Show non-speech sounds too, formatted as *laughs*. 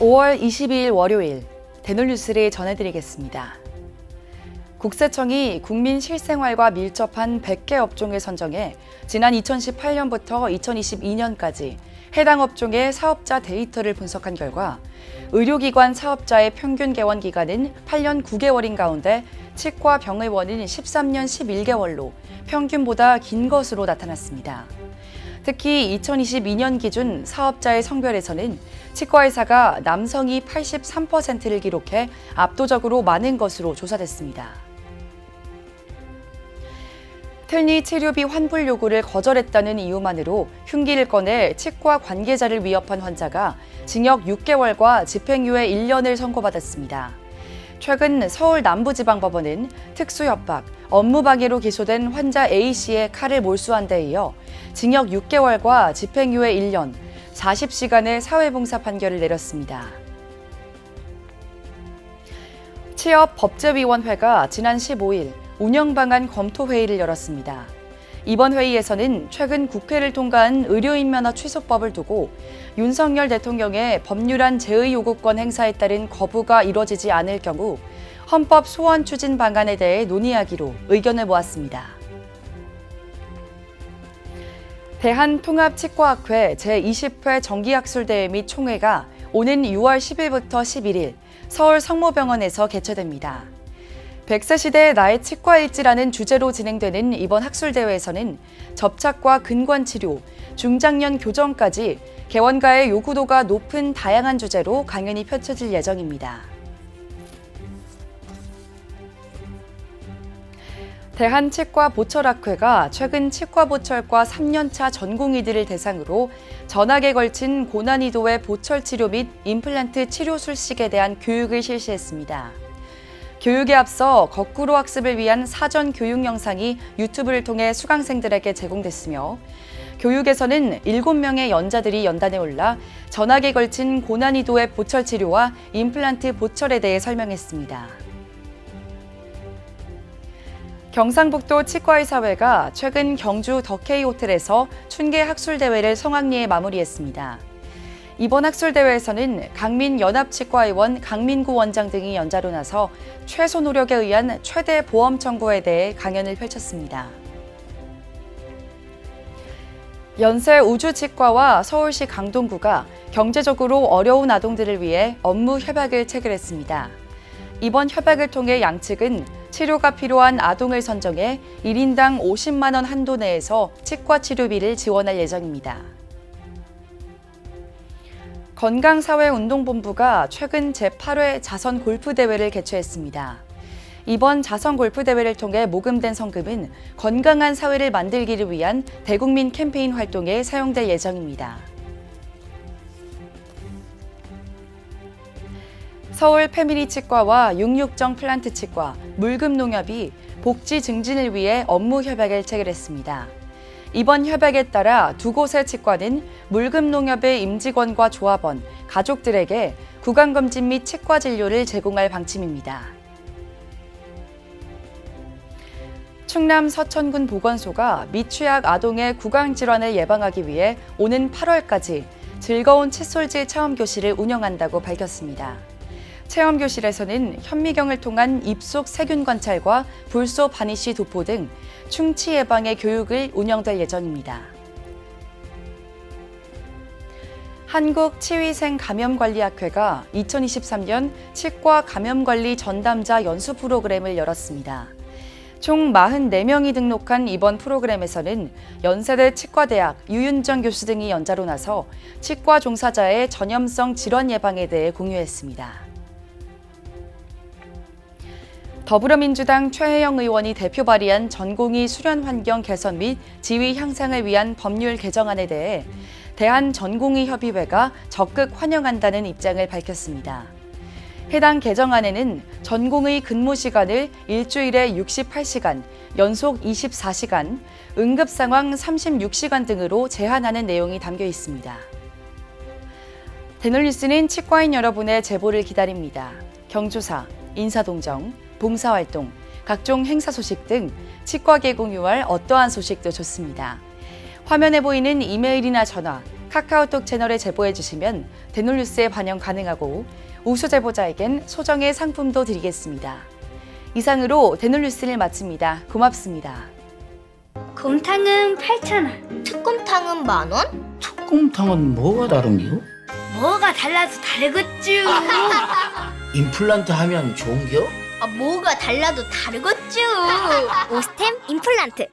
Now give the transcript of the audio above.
5월 22일 월요일 대놀뉴스를 전해드리겠습니다. 국세청이 국민 실생활과 밀접한 100개 업종을 선정해 지난 2018년부터 2022년까지 해당 업종의 사업자 데이터를 분석한 결과 의료기관 사업자의 평균 개원 기간은 8년 9개월인 가운데 치과 병의원은 13년 11개월로 평균보다 긴 것으로 나타났습니다. 특히 2022년 기준 사업자의 성별에서는 치과의사가 남성이 83%를 기록해 압도적으로 많은 것으로 조사됐습니다. 틀니 치료비 환불 요구를 거절했다는 이유만으로 흉기를 꺼내 치과 관계자를 위협한 환자가 징역 6개월과 집행유예 1년을 선고받았습니다. 최근 서울 남부지방법원은 특수협박, 업무방해로 기소된 환자 A씨의 칼을 몰수한 데 이어 징역 6개월과 집행유예 1년, 40시간의 사회봉사 판결을 내렸습니다. 취업법제위원회가 지난 15일 운영방안 검토회의를 열었습니다. 이번 회의에서는 최근 국회를 통과한 의료인 면허 취소법을 두고 윤석열 대통령의 법률안 제의 요구권 행사에 따른 거부가 이뤄지지 않을 경우 헌법 소원 추진 방안에 대해 논의하기로 의견을 모았습니다. 대한통합치과학회 제20회 정기학술대회 및 총회가 오는 6월 10일부터 11일 서울 성모병원에서 개최됩니다. 100세 시대의 나의 치과 일지라는 주제로 진행되는 이번 학술대회에서는 접착과 근관 치료, 중장년 교정까지 개원가의 요구도가 높은 다양한 주제로 강연이 펼쳐질 예정입니다. 대한치과보철학회가 최근 치과보철과 3년차 전공의들을 대상으로 전학에 걸친 고난이도의 보철 치료 및 임플란트 치료 술식에 대한 교육을 실시했습니다. 교육에 앞서 거꾸로 학습을 위한 사전 교육 영상이 유튜브를 통해 수강생들에게 제공됐으며 교육에서는 7명의 연자들이 연단에 올라 전학에 걸친 고난이도의 보철 치료와 임플란트 보철에 대해 설명했습니다. 경상북도 치과의사회가 최근 경주 더케이 호텔에서 춘계 학술대회를 성황리에 마무리했습니다. 이번 학술대회에서는 강민 연합치과의원 강민구 원장 등이 연자로 나서 최소 노력에 의한 최대 보험 청구에 대해 강연을 펼쳤습니다. 연세 우주치과와 서울시 강동구가 경제적으로 어려운 아동들을 위해 업무 협약을 체결했습니다. 이번 협약을 통해 양측은 치료가 필요한 아동을 선정해 1인당 50만 원 한도 내에서 치과 치료비를 지원할 예정입니다. 건강사회운동본부가 최근 제8회 자선 골프 대회를 개최했습니다. 이번 자선 골프 대회를 통해 모금된 성금은 건강한 사회를 만들기를 위한 대국민 캠페인 활동에 사용될 예정입니다. 서울 패밀리 치과와 66정 플란트 치과, 물금 농협이 복지 증진을 위해 업무 협약을 체결했습니다. 이번 협약에 따라 두 곳의 치과는 물금 농협의 임직원과 조합원, 가족들에게 구강검진 및 치과 진료를 제공할 방침입니다. 충남 서천군 보건소가 미취학 아동의 구강 질환을 예방하기 위해 오는 8월까지 즐거운 칫솔질 체험 교실을 운영한다고 밝혔습니다. 체험 교실에서는 현미경을 통한 입속 세균 관찰과 불소 바니쉬 도포 등 충치 예방의 교육을 운영될 예정입니다. 한국치위생 감염관리학회가 2023년 치과 감염관리 전담자 연수 프로그램을 열었습니다. 총 44명이 등록한 이번 프로그램에서는 연세대 치과대학 유윤정 교수 등이 연자로 나서 치과 종사자의 전염성 질환 예방에 대해 공유했습니다. 더불어민주당 최혜영 의원이 대표 발의한 전공의 수련 환경 개선 및 지위 향상을 위한 법률 개정안에 대해 대한 전공의 협의회가 적극 환영한다는 입장을 밝혔습니다. 해당 개정안에는 전공의 근무 시간을 일주일에 68시간, 연속 24시간, 응급 상황 36시간 등으로 제한하는 내용이 담겨 있습니다. 데널리스는 치과인 여러분의 제보를 기다립니다. 경조사, 인사동정, 봉사활동, 각종 행사 소식 등 치과계 공유할 어떠한 소식도 좋습니다. 화면에 보이는 이메일이나 전화, 카카오톡 채널에 제보해 주시면 대놀뉴스에 반영 가능하고 우수 제보자에겐 소정의 상품도 드리겠습니다. 이상으로 대놀뉴스를 마칩니다. 고맙습니다. 곰탕은 8,000원. 특곰탕은 만 원? 특공탕은 뭐가 다른겨? 뭐가 달라도 다르겠쥬. *laughs* 임플란트 하면 좋은겨? 아, 뭐가 달라도 다르겠죠. 오스템 임플란트